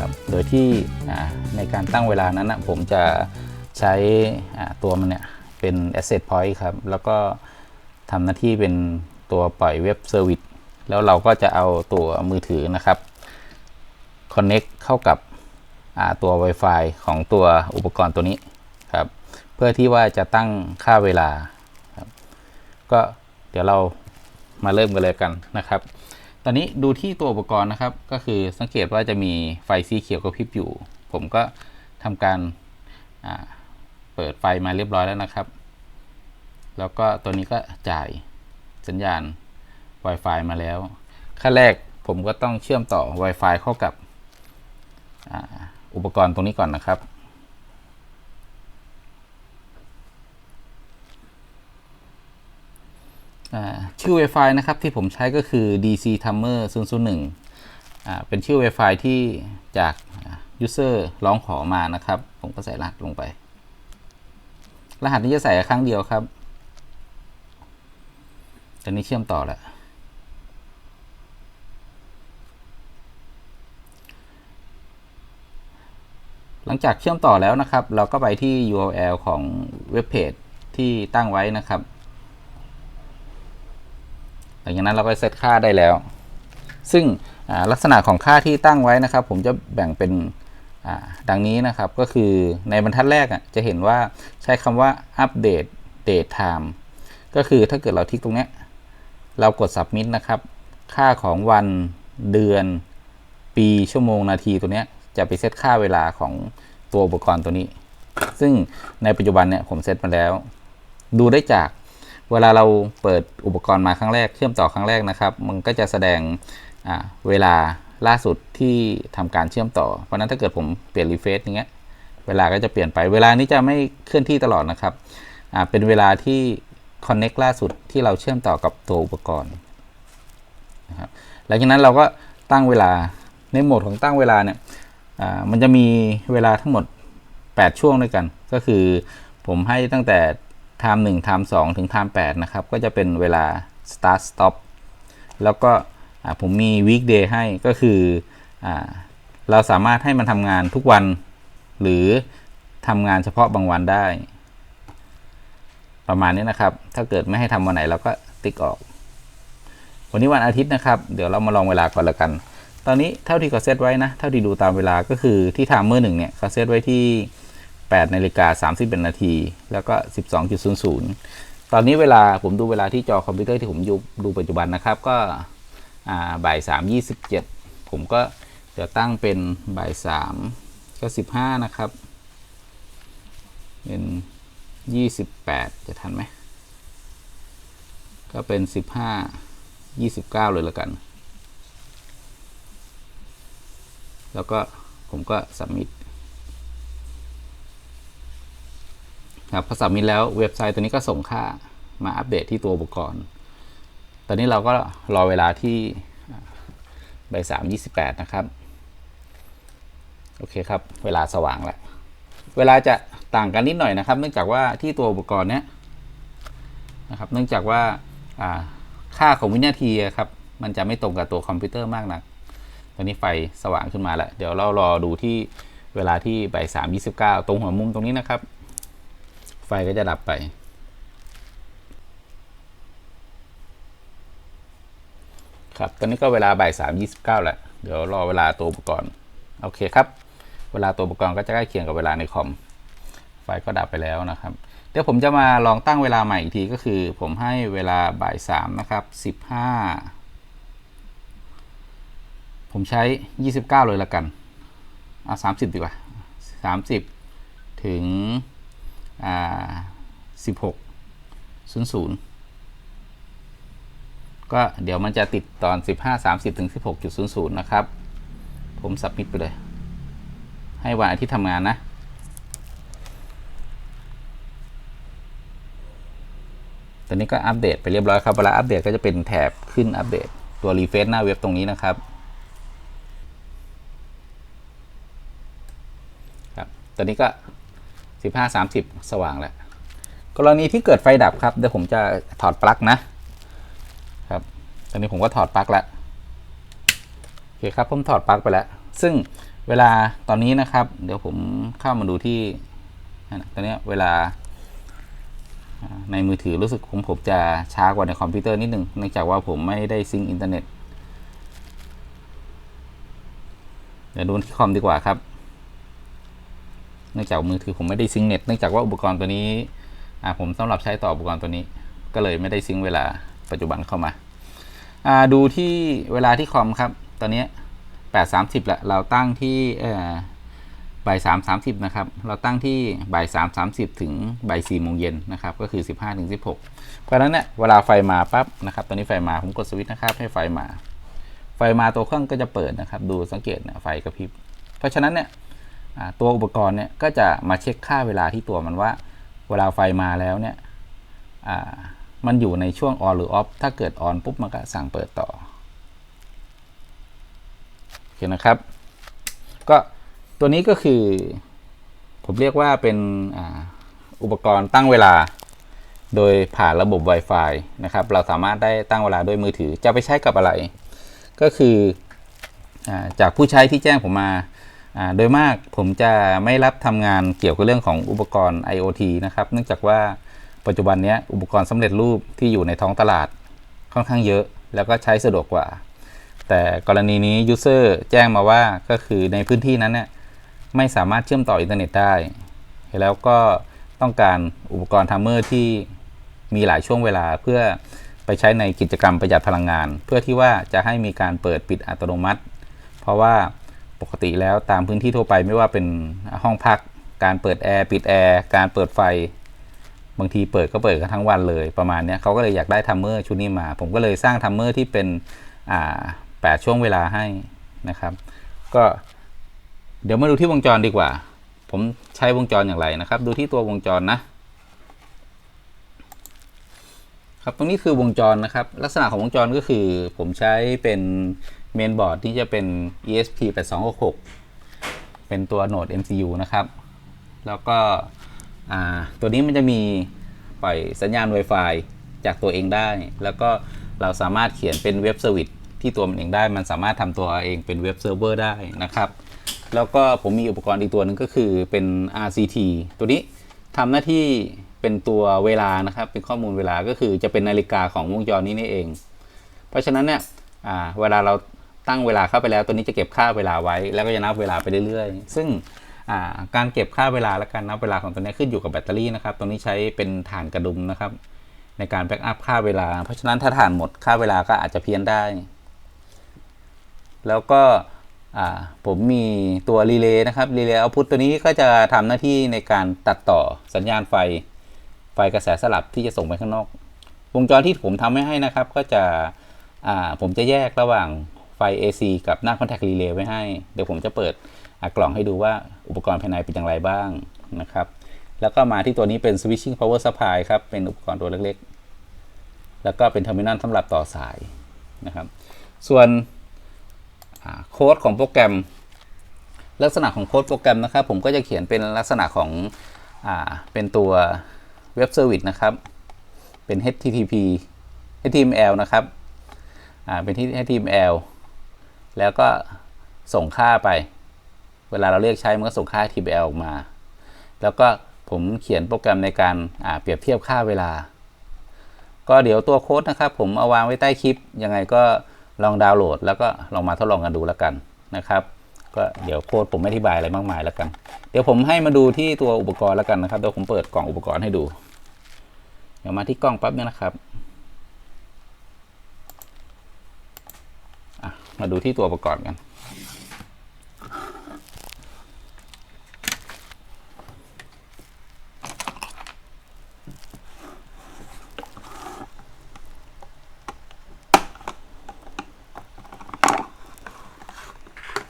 นะครับ โดยที่ในการตั้งเวลานั้นนะผมจะใช้ตัวมันเนี่ยเป็น Asset Point ครับ แล้วก็ทำหน้าที่เป็นตัวปล่อยเว็บเซอร์วิสแล้วเราก็จะเอาตัวมือถือนะครับ Connect เข้ากับตัว Wi-Fi ของตัวอุปกรณ์ตัวนี้ครับ เพื่อที่ว่าจะตั้งค่าเวลาครับก็เดี๋ยวเรามาเริ่มกันเลยกันนะครับ ตอนนี้ดูที่ตัวอุปกรณ์นะครับ ก็คือสังเกตว่าจะมีไฟสีเขียวกระพริบอยู่ ผมก็ทำการเปิดไฟมาเรียบร้อยแล้วนะครับ แล้วก็ตัวนี้ก็จ่ายสัญญาณ Wi-Fi มาแล้ว ขั้นแรกผมก็ต้องเชื่อมต่อ Wi-Fi เข้ากับออุปกรณ์ตรงนี้ก่อนนะครับ อ่า ชื่อ Wi-Fi นะครับที่ผมใช้ก็คือ DC Timer 001อ่าเป็นชื่อ Wi-Fi ที่จากอ่า user ร้องขอมานะครับ ผมก็ใส่รหัสลงไป รหัสนี้จะใส่ครั้งเดียวครับ ตอนนี้เชื่อมต่อแล้วหลังจากเชื่อมต่อแล้วนะครับ เราก็ไปที่ URL ของเว็บเพจที่ตั้งไว้นะครับ หลังจากนั้นเราก็เซตค่าได้แล้ว ซึ่งลักษณะของค่าที่ตั้งไว้นะครับ ผมจะแบ่งเป็นดังนี้นะครับก็คือในบรรทัดแรกอะจะเห็นว่าใช้คำว่าอัปเดต date time ก็คือถ้าเกิดเราทิกตรงเนี้ยเรากด submit นะครับ ค่าของวันเดือน ปีชั่วโมงนาทีตัวเนี้ยจะไปเซตค่าเวลาของตัวอุปกรณ์ตัวนี้ ซึ่งในปัจจุบันเนี่ยผมเซตมาแล้ว ดูได้จาก เวลาเราเปิดอุปกรณ์มาครั้งแรกเชื่อมต่อครั้งแรกนะครับ มันก็จะแสดงเวลาล่าสุดที่ทำการเชื่อมต่อ เพราะนั้นถ้าเกิดผมเปลี่ยนรีเฟซอย่างเงี้ยเวลาก็จะเปลี่ยนไป เวลานี้จะไม่เคลื่อนที่ตลอดนะครับเป็นเวลาที่ Connect ล่าสุดที่เราเชื่อมต่อกับตัวอุปกรณ์นะครับหลังจากนั้นเราก็ตั้งเวลาในโหมดของตั้งเวลาเนี่ยมันจะมีเวลาทั้งหมด 8 ช่วงด้วยกัน ก็คือผมให้ตั้งแต่ time 1 time 2 ถึง time 8 นะครับ ก็จะเป็นเวลา start stop แล้วก็ผมมี weekday ให้ก็คืออเราสามารถให้มันทำงานทุกวัน หรือทำงานเฉพาะบางวันได้ ประมาณนี้นะครับ ถ้าเกิดไม่ให้ทำวันไหนเราก็ติ๊กออก วันนี้วันอาทิตย์นะครับ เดี๋ยวเรามาลองเวลาก่อนละกัน ตอนนี้เท่าที่เขาเซตไว้นะ เท่าที่ดูตามเวลาก็คือที่ไทม์เมอร์หนึ่งเนี่ยเขาเซตไว้ที่ 8นาฬิกา31นาทีแล้วก็ 12.00 ตอนนี้เวลาผมดูเวลาที่จอคอมพิวเตอร์ที่ผมดูดูปัจจุบันนะครับ ก็อ่าบ่าย 3 27 ผมก็จะตั้งเป็นบ่าย3ก็ 15 นะครับ เป็น 28 จะทันไหม ก็เป็น 15 29 เลยแล้วกัน แล้วก็ผมก็สัม มิ t ครับพอสับมิตแล้วเว็บไซต์ตัวนี้ก็ส่งค่ามาอัปเดตที่ตัวอุปกรณ์ ตอนนี้เราก็รอเวลาที่ใบสามยี่สิบแปดนะครับ โอเคครับ เวลาสว่างแล้ว เวลาจะต่างกันนิดหน่อยนะครับ เนื่องจากว่าที่ตัวอุปกรณ์เนี้ยนะครับ เนื่องจากว่าค่าของวินาทีครับ มันจะไม่ตรงกับตัวคอมพิวเตอร์มากนัก ตอนนี้ไฟสว่างขึ้นมาแล้ว เดี๋ยวเรารอดูที่เวลาที่ใบสามยี่สิบเก้าตรงหัวมุมตรงนี้นะครับ ไฟก็จะดับไป ครับตอนนี้ก็เวลาบ่ายสามยี่สิบเก้าแหล้วเดี๋ยวรอเวลาตัวอุปกรณ์ โอเคครับ เวลาตัวอุปกรณ์ก็จะใกล้เคียงกับเวลาในคอม ไฟก็ดับไปแล้วนะครับ เดี๋ยวผมจะมาลองตั้งเวลาใหม่อีกทีก็คือ ผมให้เวลาบ่ายสามนะครับสิบห้าผมใช้ยี่สิบเก้าเลยละกันเอาสามสิบดีกว่าสามสิบถึง อ่าสิบหกศูนย์ศูนย์ก็เดี๋ยวมันจะติดตอนสิบห้าสามสิบถึงสิบหกจุดศูนย์ศูนย์นะครับ ผมสับมิดไปเลย ให้วันอาทิตย์ทำงานนะ ตอนนี้ก็อัปเดตไปเรียบร้อยครับ เวลาอัปเดตก็จะเป็นแถบขึ้นอัปเดตตัวรีเฟซหน้าเว็บตรงนี้นะครับครับ ตอนนี้ก็ 15 30 สว่างแล้ว กรณีที่เกิดไฟดับครับ เดี๋ยวผมจะถอดปลั๊กนะครับ ตอนนี้ผมก็ถอดปลั๊กแล้ว โอเคครับ ผมถอดปลั๊กไปแล้ว ซึ่งเวลาตอนนี้นะครับ เดี๋ยวผมเข้ามาดูที่ ตอนนี้เวลาในมือถือรู้สึกผมผมจะช้ากว่าในคอมพิวเตอร์นิดนึงเนื่องจากว่าผมไม่ได้ซิงค์อินเทอร์เน็ต เดี๋ยวดูที่คอมดีกว่าครับ เนื่องจากมือถือผมไม่ได้ซิงเน็ตเนื่องจากว่าอุปกรณ์ตัวนี้อ่าผมสำหรับใช้ต่ออุปกรณ์ตัวนี้ ก็เลยไม่ได้ซิงเวลาปัจจุบันเข้ามาอ่าดูที่เวลาที่คอมครับ ตอนนี้แปดสามสิบละเราตั้งที่บ่ายสามสามสิบนะครับ เราตั้งที่บ่ายสามสามสิบถึงบ่ายสี่โมงเย็นนะครับ ก็คือสิบห้าถึงสิบหกเพราะฉะนั้นเนี่ยเวลาไฟมาปั๊บนะครับ ตอนนี้ไฟมาผมกดสวิตช์นะครับให้ไฟมา ไฟมาตัวเครื่องก็จะเปิดนะครับ ดูสังเกตนี่ยไฟกระพริบ เพราะฉะนั้นเนี่ย ตัวอุปกรณ์เนี่ยก็จะมาเช็คค่าเวลาที่ตัวมันว่า เวลาไฟมาแล้วเนี่ยมันอยู่ในช่วง on หรือ off ถ้าเกิด on ปุ๊บมันก็สั่งเปิดต่อโอเคนะครับ ก็ตัวนี้ก็คือ ผมเรียกว่าเป็นอ,อุปกรณ์ตั้งเวลา โดยผ่านระบบ Wi-Fi นะครับ เราสามารถได้ตั้งเวลาด้วยมือถือจะไปใช้กับอะไร ก็คืออาจากผู้ใช้ที่แจ้งผมมา โดยมากผมจะไม่รับทำงานเกี่ยวกับเรื่องของอุปกรณ์ IoT นะครับ เนื่องจากว่าปัจจุบันนี้อุปกรณ์สำเร็จรูปที่อยู่ในท้องตลาดค่อนข้างเยอะแล้วก็ใช้สะดวกกว่า แต่กรณีนี้ User แจ้งมาว่าก็คือในพื้นที่นั้นเนี่ยไม่สามารถเชื่อมต่ออินเทอร์เน็ตได้ แล้วก็ต้องการอุปกรณ์ทัมเมอร์ที่มีหลายช่วงเวลาเพื่อไปใช้ในกิจกรรมประหยัดพลังงาน เพื่อที่ว่าจะให้มีการเปิดปิดอัตโนมัติ เพราะว่า ปกติแล้วตามพื้นที่ทั่วไปไม่ว่าเป็นห้องพัก การเปิดแอร์ปิดแอร์การเปิดไฟ บางทีเปิดก็เปิดกันทั้งวันเลยประมาณนี้เขาก็เลยอยากได้ทัมเมอร์ชุดนี้มา ผมก็เลยสร้างทัมเมอร์ที่เป็นอ่าแปดช่วงเวลาให้นะครับ ก็เดี๋ยวมาดูที่วงจรดีกว่า ผมใช้วงจรอย่างไรนะครับ ดูที่ตัววงจรนะครับตรงนี้คือวงจรนะครับ ลักษณะของวงจรก็คือ ผมใช้เป็น เมนบอร์ดที่จะเป็น ESP 8266 เป็นตัวโหนด MCU นะครับ แล้วก็ตัวนี้มันจะมีปล่อยสัญญาณ Wi-Fi จากตัวเองได้ แล้วก็เราสามารถเขียนเป็นเว็บเซอร์วิสที่ตัวมันเองได้ มันสามารถทำตัวเองเป็นเว็บเซิร์ฟเวอร์ได้นะครับ แล้วก็ผมมีอุปกรณ์อีกตัวหนึ่งก็คือเป็น RCT ตัวนี้ทำหน้าที่เป็นตัวเวลานะครับ เป็นข้อมูลเวลาก็คือจะเป็นนาฬิกาของวงจรนี้นี่เอง เพราะฉะนั้นเนี่ยเวลาเรา ตั้งเวลาเข้าไปแล้วตัวนี้จะเก็บค่าเวลาไว้ แล้วก็จะนับเวลาไปเรื่อยๆ ซึ่งการเก็บค่าเวลาและการนับเวลาของตัวนี้ขึ้นอยู่กับแบตเตอรี่นะครับตัวนี้ใช้เป็นฐานกระดุมนะครับ ในการแบ็กอัพค่าเวลา เพราะฉะนั้นถ้าฐานหมดค่าเวลาก็อาจจะเพี้ยนได้ แล้วก็ผมมีตัวรีเลย์นะครับรีเลย์เอาพุทตัวนี้ก็จะทำหน้าที่ในการตัดต่อสัญญาณไฟ ไฟกระแสสลับที่จะส่งไปข้างนอก วงจรที่ผมทำให้ให้นะครับ ก็จะผมจะแยกระหว่าง ไฟ AC กับหน้า Contact Relay ไว้ให้ เดี๋ยวผมจะเปิดกล่องให้ดูว่าอุปกรณ์ภายในเป็นอย่างไรบ้างนะครับ แล้วก็มาที่ตัวนี้เป็น Switching Power Supply ครับ เป็นอุปกรณ์ตัวเล็กๆ แล้วก็เป็นเทอร์มินัลสำหรับต่อสายนะครับ ส่วนโค้ดของโปรแกรม ลักษณะของโค้ดโปรแกรมนะครับ ผมก็จะเขียนเป็นลักษณะของอเป็นตัวเว็บเซอร์วิสนะครับ เป็น HTTP HTML นะครับ เป็นที่ HTML แล้วก็ส่งค่าไป เวลาเราเรียกใช้มันก็ส่งค่า HTML ออกมา แล้วก็ผมเขียนโปรแกรมในการเปรียบเทียบค่าเวลา ก็เดี๋ยวตัวโค้ดนะครับ ผมเอาวางไว้ใต้คลิป ยังไงก็ลองดาวน์โหลด แล้วก็ลองมาทดลองกันดูแล้วกันนะครับก็เดี๋ยวโค้ดผมไม่อธิบายอะไรมากมายแล้วกัน เดี๋ยวผมให้มาดูที่ตัวอุปกรณ์แล้วกันนะครับ เดี๋ยวผมเปิดกล่องอุปกรณ์ให้ดู เดี๋ยวมาที่กล้องปั๊บเนี่ยนะครับอะ มาดูที่ตัวอุปกรณ์กัน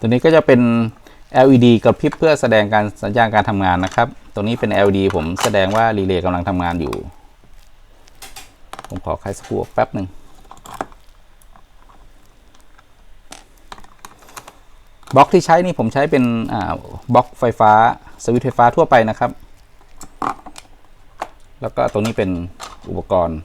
ตัวนี้ก็จะเป็น LED กระพริบเพื่อแสดงการสัญญาณการทำงานนะครับ ตัวนี้เป็น LED ผมแสดงว่ารีเลย์กำลังทำงานอยู่ ผมขอคลายสกรูออกแป๊บหนึ่ง บล็อกที่ใช้นี่ผมใช้เป็นบล็อกไฟฟ้าสวิตช์ไฟฟ้าทั่วไปนะครับ แล้วก็ตรงนี้เป็นอุปกรณ์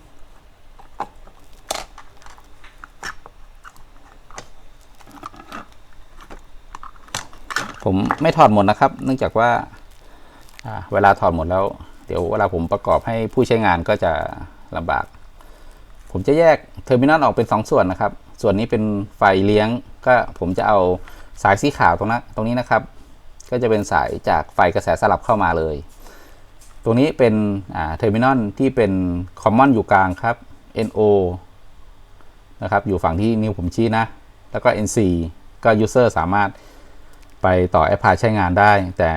ผมไม่ถอดหมดนะครับ เนื่องจากว่าอ่าเวลาถอดหมดแล้ว เดี๋ยวเวลาผมประกอบให้ผู้ใช้งานก็จะลำบาก ผมจะแยกเทอร์มินอลออกเป็น 2 ส่วนนะครับ ส่วนนี้เป็นไฟเลี้ยงก็ผมจะเอา สายสีขาวตรงนั้นตรงนี้นะครับ ก็จะเป็นสายจากไฟกระแสสลับเข้ามาเลย ตรงนี้เป็นเทอร์มินอลที่เป็นคอมมอนอยู่กลางครับ NO นะครับอยู่ฝั่งที่นิ้วผมชี้นะ แล้วก็ NC ก็ User สามารถไปต่อแอปพลายใช้งานได้ แต่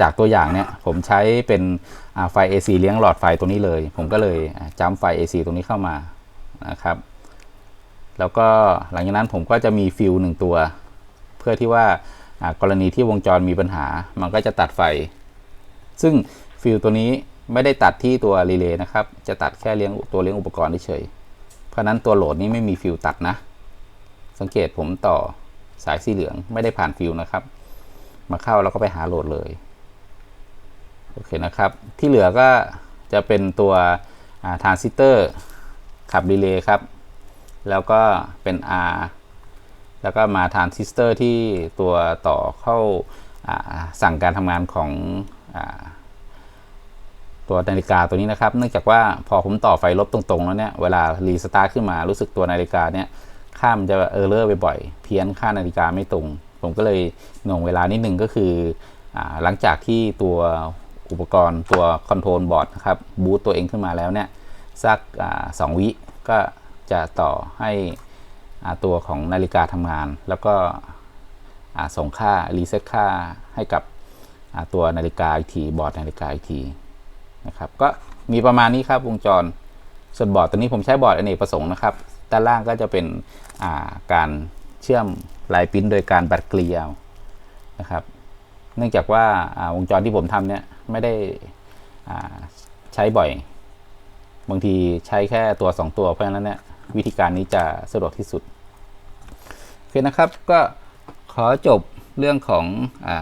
จากตัวอย่างเนี่ยผมใช้เป็นไฟ AC เลี้ยงหลอดไฟตัวนี้เลย ผมก็เลยจัมไฟ AC ตรงนี้เข้ามานะครับ แล้วก็หลังจากนั้นผมก็จะมีฟิลหนึ่งตัว เพื่อที่ว่ากรณีที่วงจรมีปัญหา มันก็จะตัดไฟ ซึ่งฟิลตัวนี้ไม่ได้ตัดที่ตัวรีเลย์นะครับ จะตัดแค่เลี้ยงตัวเลี้ยงอุปกรณ์เฉย เพราะฉะนั้นตัวโหลดนี้ไม่มีฟิลตัดนะ สังเกตผมต่อสายสีเหลืองไม่ได้ผ่านฟิลนะครับ มาเข้าแล้วก็ไปหาโหลดเลย โอเคนะครับ ที่เหลือก็จะเป็นตัวทรานซิสเตอร์ขับรีเลย์ครับ แล้วก็เป็น R แล้วก็มาทานซิสเตอร์ที่ตัวต่อเข้าสั่งการทำงานของอตัวนาฬิกาตัวนี้นะครับ เนื่องจากว่าพอผมต่อไฟลบตรงๆ แล้วเนี่ยเวลารีสตาร์ขึ้นมารู้สึกตัวนาฬิกาเนี่ยค่ามันจะเออร์เลอร์บ่อยๆเพี้ยนค่านาฬิกาไม่ตรง ผมก็เลยหน่วงเวลานิดนึงก็คืออหลังจากที่ตัวอุปกรณ์ตัวคอนโทรลบอร์ดนะครับบูตตัวเองขึ้นมาแล้วเนี่ยสักสองวิก็จะต่อให้ ตัวของนาฬิกาทำงาน แล้วก็ส่งค่ารีเซ็ตค่าให้กับตัวนาฬิกาอีกทีบอร์ดนาฬิกาอีกทีนะครับก็มีประมาณนี้ครับวงจรส่วนบอร์ดตัวนี้ผมใช้บอร์ดอเนกประสงค์นะครับด้านล่างก็จะเป็นาการเชื่อมลายปิ้นโดยการบัดเกลียวนะครับ เนื่องจากว่าาวงจรที่ผมทำเนี่ยไม่ได้ใช้บ่อย บางทีใช้แค่ตัว 2 ตัวเพราะฉะนั้นเนี่ย วิธีการนี้จะสะดวกที่สุด โอเคนะครับก็ขอจบเรื่องของอา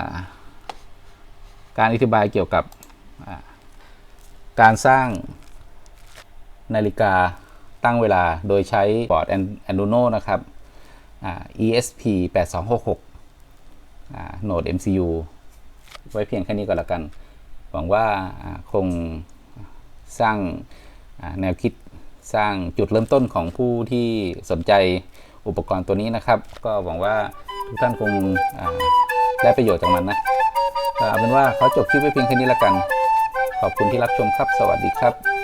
การอธิบายเกี่ยวกับาการสร้างนาฬิกาตั้งเวลาโดยใช้บอร์ด Arduino นะครับ ESP 8266อ่าโหนด MCU ไว้เพียงแค่นี้ก็แล้วกัน หวังว่าคงสร้างแนวคิด สร้างจุดเริ่มต้นของผู้ที่สนใจอุปกรณ์ตัวนี้นะครับ ก็หวังว่าทุกท่านคงได้ประโยชน์จากมันนะเอาเป็นว่าขอจบคลิปไว้เพียงแค่นี้แล้วกัน ขอบคุณที่รับชมครับ สวัสดีครับ